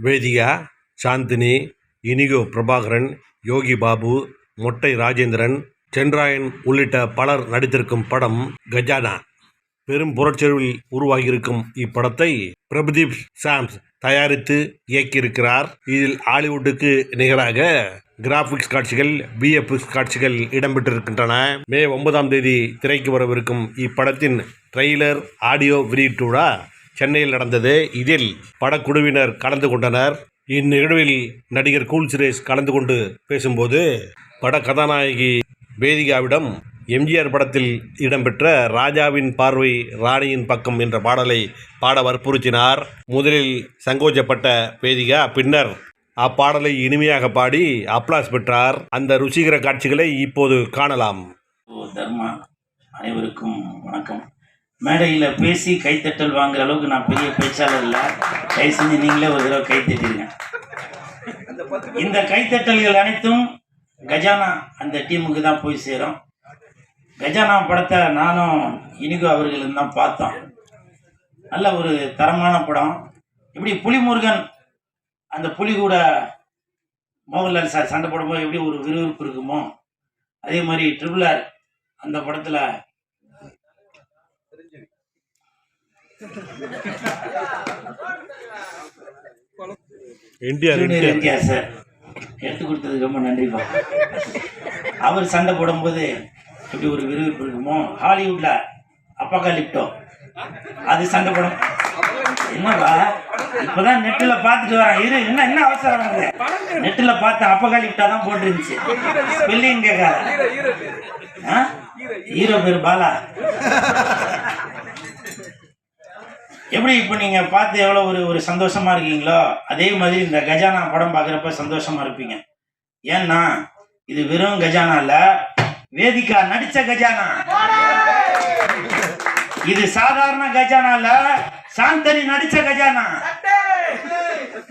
வேதிகா சாந்தினி இனிகோ பிரபாகரன் யோகி பாபு மொட்டை ராஜேந்திரன் சென்ராயன் உள்ளிட்ட பலர் நடித்திருக்கும் படம் கஜானா. பெரும் புரட்சியில் உருவாகியிருக்கும் இப்படத்தை பிரபுதீப் சாம்ஸ் தயாரித்து இயக்கியிருக்கிறார். இதில் ஹாலிவுட்டுக்கு நிகராக கிராஃபிக்ஸ் காட்சிகள் பிஎஃப்எக்ஸ் காட்சிகள் இடம்பெற்றிருக்கின்றன. மே ஒன்பதாம் தேதி திரைக்கு வரவிருக்கும் இப்படத்தின் ட்ரெய்லர் ஆடியோ வெளியீட்டுடா சென்னையில் நடந்தது. இதில் படக்குழுவினர் கலந்து கொண்டனர். இந்நிகழ்வில் நடிகர் கூல் சுரேஷ் கலந்து கொண்டு பேசும்போது பட கதாநாயகி வேதிகாவிடம் எம்ஜிஆர் படத்தில் இடம்பெற்ற ராஜாவின் பார்வை ராணியின் பக்கம் என்ற பாடலை பாட வற்புறுத்தினார். முதலில் சங்கோச்சப்பட்ட வேதிகா பின்னர் அப்பாடலை இனிமையாக பாடி அப்ளாஸ் பெற்றார். அந்த ருசிகர காட்சிகளை இப்போது காணலாம். தர்மா அனைவருக்கும் வணக்கம். மேடையில் பேசி கைத்தட்டல் வாங்குற அளவுக்கு நான் பெரிய பேச்சாளர் இல்லை. கை செஞ்சு நீங்களே ஒரு தடவை கைத்தட்டிருங்க இந்த கைத்தட்டல்கள் அனைத்தும் கஜானா அந்த டீமுக்கு தான் போய் சேரும். கஜானா படத்தை நானும் இனிகோ அவர்களும் தான் பார்த்தோம். நல்ல ஒரு தரமான படம். இப்படி புலிமுருகன் அந்த புலி கூட மோகன்லால் சார் சண்டை போடும்போது எப்படி ஒரு விறுவிறுப்பு இருக்குமோ அதே மாதிரி ட்ரிபிள் ஆர் அந்த படத்தில் என்டிஆர் சார் எடுத்து கொடுத்ததுக்கு ரொம்ப நன்றிப்பா அவர் சண்டை போடும்போது எப்படி ஒரு விறுவிறுப்பு இருக்குமோ ஹாலிவுட்ல அப்பகாலிப்டோ. அது சண்டை போடும். என்னப்பா? இப்பதான் நெட்டுல பார்த்துட்டு வரேன். இரு என்ன என்ன அவசரம் உனக்கு நெட்டுல பார்த்தேன் அப்பகாலிப்டா தான் போட்டுருந்துச்சு. ஸ்பெல்லிங் கேட்காத? ஹீரோ பேர் பாலா. எப்படி இப்போ நீங்க பார்த்து எவ்வளோ ஒரு ஒரு சந்தோஷமா இருக்கீங்களோ அதே மாதிரி இந்த கஜானா படம் பார்க்குறப்ப சந்தோஷமா இருப்பீங்க. ஏன்னா இது வெறும் கஜானா இல்லை வேதிகா நடிச்ச கஜானா. இது சாதாரண கஜானா இல்லை சாந்தனி நடிச்ச கஜானா.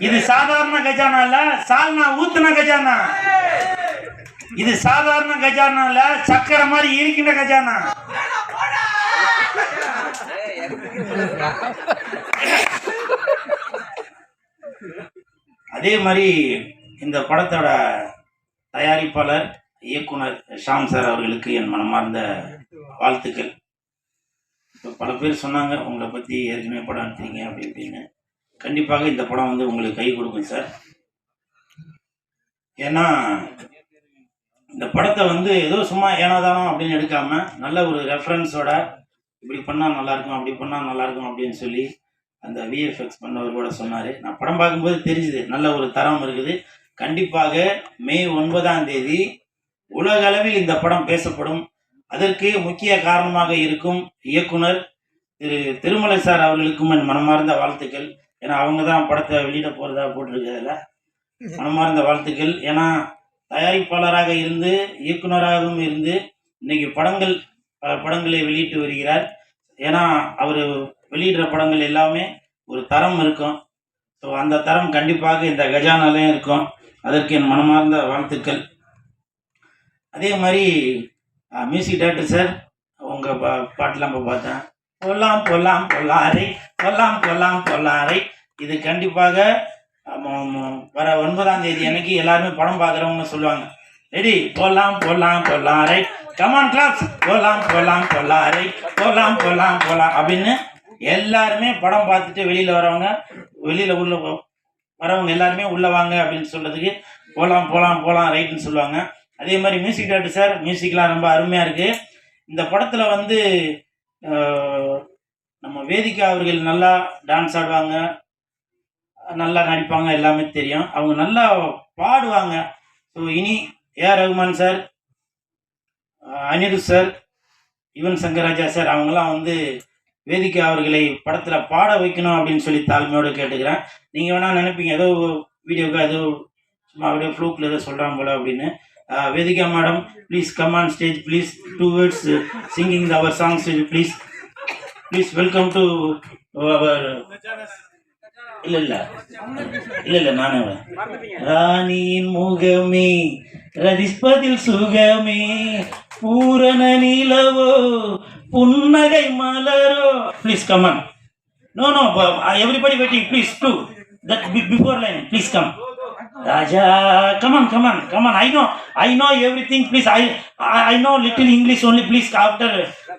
இது சாதாரண கஜானா இல்லை சால்னா ஊத்துன கஜானா. இது சாதாரண கஜானா இல்லை சக்கரை மாதிரி இருக்கின்ற கஜானா. அதே மாதிரி இந்த படத்தோட தயாரிப்பாளர் இயக்குனர் ஷாம் சார் அவர்களுக்கு என் மனமார்ந்த வாழ்த்துக்கள். இப்போ பல பேர் சொன்னாங்க உங்களை பற்றி ஏற்கனவே படம் எடுத்தீங்க அப்படி இப்படின்னு. கண்டிப்பாக இந்த படம் வந்து உங்களுக்கு கை கொடுக்கும் சார். ஏன்னா இந்த படத்தை வந்து ஏதோ சும்மா ஏனாதானம் அப்படின்னு எடுக்காமல் நல்ல ஒரு ரெஃபரன்ஸோட இப்படி பண்ணால் நல்லாயிருக்கும் அப்படி பண்ணால் நல்லாயிருக்கும் அப்படின்னு சொல்லி அந்த விஎஃப்எக்ஸ் பண்ணவர் கூட சொன்னார். நான் படம் பார்க்கும்போது தெரிஞ்சுது நல்ல ஒரு தரம் இருக்குது. கண்டிப்பாக மே ஒன்பதாம் தேதி உலக அளவில் இந்த படம் பேசப்படும். அதற்கு முக்கிய காரணமாக இருக்கும் இயக்குனர் திரு திருமலை சார் அவர்களுக்கும் என் மனமார்ந்த வாழ்த்துக்கள். ஏன்னா அவங்க தான் படத்தை வெளியிட போகிறதா போட்டிருக்கிறதுல. மனமார்ந்த வாழ்த்துக்கள். ஏன்னா தயாரிப்பாளராக இருந்து இயக்குனராகவும் இருந்து இன்னைக்கு படங்கள் பல படங்களை வெளியிட்டு வருகிறார். ஏன்னா அவர் வெளியிடுற படங்கள் எல்லாமே ஒரு தரம் இருக்கும். ஸோ அந்த தரம் கண்டிப்பாக இந்த கஜானாலையும் இருக்கும். அதற்கு என் மனமார்ந்த வாழ்த்துக்கள். அதே மாதிரி மியூசிக் டேரக்டர் சார் உங்கள் பா பாட்டெலாம் இப்போ பார்த்தேன். பொல்லாம் பொல்லாம் பொல்லாரை பொல்லாம் பொல்லாம் பொல்லாரை. இது கண்டிப்பாக வர ஒன்பதாம் தேதி அன்னைக்கு எல்லாருமே படம் பார்க்குறவங்க சொல்லுவாங்க. ரெடி பொல்லாம் பொல்லாம் பொல்லாரை. கமான் கிளாஸ் போலாம் போலாம் போலாரை. ரைட் போலாம் போலாம் போலாம் அப்படின்னு எல்லாருமே படம் பார்த்துட்டு வெளியில் வரவங்க வெளியில் உள்ள வரவங்க எல்லாருமே உள்ளே வாங்க அப்படின்னு சொல்கிறதுக்கு போகலாம் போகலாம் போகலாம் ரைட்னு சொல்லுவாங்க. அதே மாதிரி மியூசிக் டேரக்டர் சார் மியூசிக்லாம் ரொம்ப அருமையாக இருக்குது இந்த படத்தில் வந்து நம்ம வேதிகா அவர்கள் நல்லா டான்ஸ் ஆடுவாங்க. நல்லா நடிப்பாங்க எல்லாமே தெரியும். அவங்க நல்லா பாடுவாங்க. ஸோ இனி ஏஆர் ரகுமான் சார் அஹ் அனிருத் சார் யுவன் சங்கர் ராஜா சார் அவங்களாம் வந்து வேதிகா அவர்களை படத்தில் பாட வைக்கணும் அப்படின்னு சொல்லி தாழ்மையோடு கேட்டுக்கிறேன். நீங்கள் வேணால் நினைப்பீங்க ஏதோ வீடியோக்கு ஏதோ சும்மா அப்படியே ஃப்ளூக்கில் ஏதோ சொல்கிறாங்க போல அப்படின்னு. Vedika madam please come on stage please two words singing our songs please please welcome to our இல்ல இல்ல. இல்ல இல்ல நானே ராணியின் முகமே ரதிஸ்பதில் சுகமே பூரண நிலவோ புன்னகை மலரோ. Please come on no no everybody waiting please do that before line please come raja come on come on come on i know i know everything please i i, I know little english only please after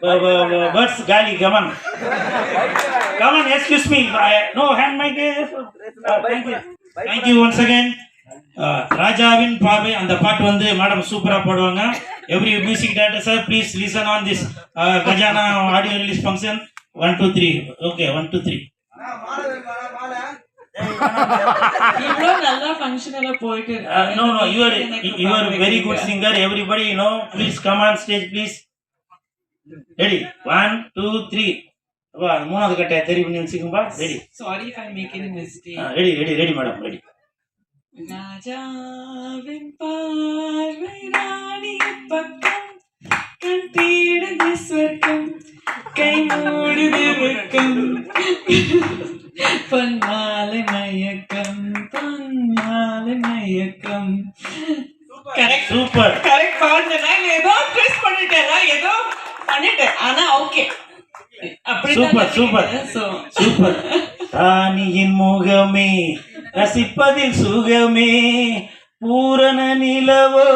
uh, uh, uh, words gali come on come on excuse me I, no hand mic uh, thank you thank you once again Uh, ராஜாவின் பார்வை அந்த பாட்டு வந்து madam சூப்பரா பாடுவாங்க every music director sir please listen on this Khajana audio release function one two three okay one two three இவ்வளோ நல்லா ஃபங்க்ஷனலா போயிட்டு. Uh, are எனக்கு you are பார்வை very good கிடைக்கல. singer. Everybody, you know, please come on stage, please. Ready? One, two, three. அப்பா, மூணாவது கட்டையை தெரிவு பண்ணி வச்சுக்கோம்பா ready I'm making a mistake. Ready ready ready madam ready ராஜாவின் பார்வை ராணிய பக்கம் கண் தேடுது சொர்க்கம் கை மூடுது வெக்கம் பொன்னாலை சூப்பர் பாடுனா ஏதோ ட்ரெஸ் பண்ணிட்டேன். ஏதோ பண்ணிட்டேன். ஆனா ஓகே அப்படி Super, super. So super. ராணியின் முகமே ரசிப்பதில் சுகமே. பூரண நிலவோ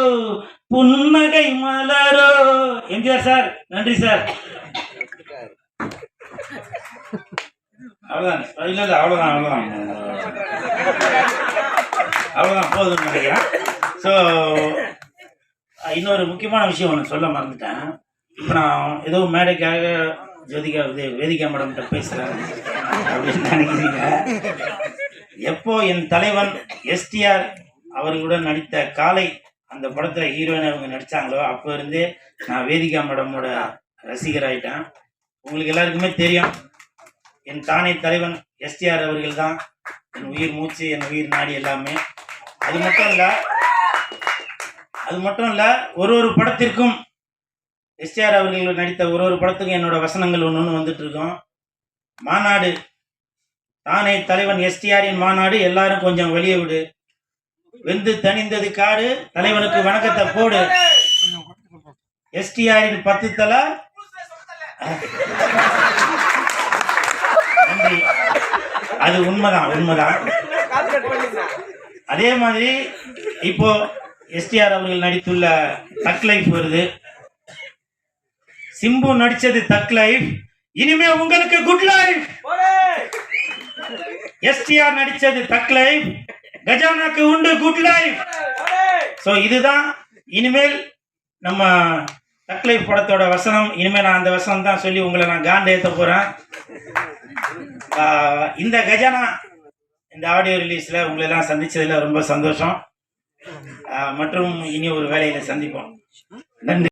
புன்னகை மலரோ. எம்ஜிஆர் சார் நன்றி சார் அவ்வளோதான் இல்லை இல்லை அவ்வளோதான் அவ்வளோதான் அவ்வளோதான் போதும்னு நினைக்கிறேன். ஸோ இன்னொரு முக்கியமான விஷயம் ஒன்று சொல்ல மறந்துட்டேன். இப்போ நான் ஏதோ மேடைக்காக ஜோதிகா இது வேதிகா மேடம்கிட்ட பேசுகிறேன் அப்படின்னு நினைக்கிறீங்க. எப்போ என் தலைவன் எஸ்டிஆர் அவர்களுடன் நடித்த காலை அந்த படத்தில் ஹீரோயின் அவங்க நடித்தாங்களோ அப்போ இருந்தே நான் வேதிகா மேடமோட ரசிகர் ஆகிட்டேன் உங்களுக்கு எல்லாருக்குமே தெரியும் என் தானே தலைவன் எஸ்டிஆர் அவர்கள் தான். என் உயிர் மூச்சு என் உயிர் நாடி எல்லாமே. அது மட்டும் இல்லை அது மட்டும் இல்லை ஒரு ஒரு படத்திற்கும் எஸ்டிஆர் அவர்கள் நடித்த ஒரு ஒரு படத்துக்கும் என்னோட வசனங்கள் ஒன்று ஒன்று வந்துட்டு மாநாடு. தானே தலைவன் எஸ்டிஆரின் மாநாடு எல்லாரும் கொஞ்சம் வெளியே விடு. வெந்து தணிந்தது காடு தலைவனுக்கு வணக்கத்தை போடு. எஸ்டிஆரின் பத்து தலை. நன்றி. அது உண்மைதான் உண்மைதான். அதே மாதிரி இப்போ எஸ்டிஆர் அவர்கள் நடித்துள்ள தக் லைஃப் வருது. சிம்பு நடிச்சது தக் லைஃப் இனிமே உங்களுக்கு குட் லைஃப் எஸ்டிஆர் நடிச்சது தக் லைஃப் கஜானாக்கு உண்டு குட் லைஃப் ஸோ இதுதான். இனிமேல் நம்ம தக் லைஃப் படத்தோட வசனம். இனிமேல் நான் அந்த வசனம் தான் சொல்லி உங்களை நான் காண்ட ஏற்ற போகிறேன் இந்த கஜானா இந்த ஆடியோ ரிலீஸில் உங்களை எல்லாம் ரொம்ப சந்தோஷம். மற்றும் இனி ஒரு வேலையில சந்திப்போம். நன்றி.